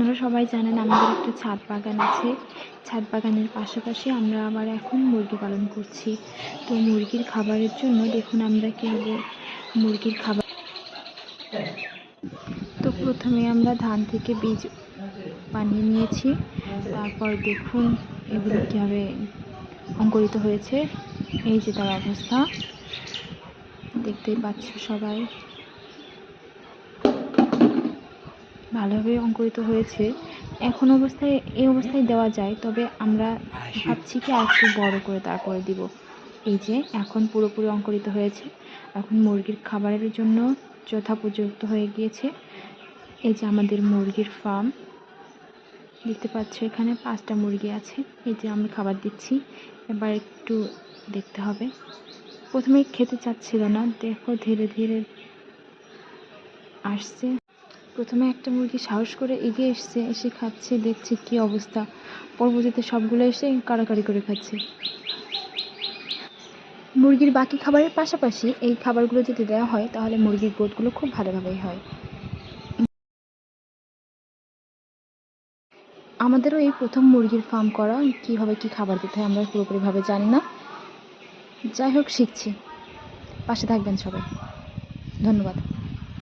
আপনারা সবাই জানেন আমাদের একটা ছাদ বাগান আছে। ছাদ বাগানের পাশাপাশি আমরা আবার এখন মুরগি পালন করছি। তো মুরগির খাবারের জন্য দেখুন আমরা কীভাবে মুরগির খাবার তো প্রথমে আমরা ধান থেকে বীজ বানিয়ে নিয়েছি। তারপর দেখুন এগুলো কীভাবে অঙ্কুরিত হয়েছে। এই যে তার অবস্থা। দেখতেই পাচ্ছ সবাই। ভালোভাবে অঙ্কুরিত হয়েছে। এখন অবস্থায়, এই অবস্থায় দেওয়া যায়, তবে আমরা ভাবছি কি আর একটু বড় করে তারপরে দিব। এই যে, এখন পুরোপুরি অঙ্কুরিত হয়েছে। এখন মুরগির খাবারের জন্য যথাপযুক্ত হয়ে গিয়েছে। এই যে আমাদের মুরগির ফার্ম দেখতে পাচ্ছ এখানে পাঁচটা মুরগি আছে। এই যে আমি খাবার দিচ্ছি। এবার একটু দেখতে হবে। প্রথমে খেতে চাচ্ছিল না। দেখো ধীরে ধীরে আসছে। প্রথমে একটা মুরগি সাহস করে এগিয়ে এসছে, এসে খাচ্ছে, দেখছে কি অবস্থা। পরবর্তীতে সবগুলো এসে কাড়াকাড়ি করে খাচ্ছে। মুরগির বাকি খাবারের পাশাপাশি এই খাবারগুলো যদি দেওয়া হয়, তাহলে মুরগির গ্রোথগুলো খুব ভালোভাবেই হয়। আমাদেরও এই প্রথম মুরগির ফার্ম করা, কীভাবে কি খাবার দিতে হয় আমরা পুরোপুরিভাবে জানি না। যাই হোক, শিখছি। পাশে থাকবেন সবাই। ধন্যবাদ।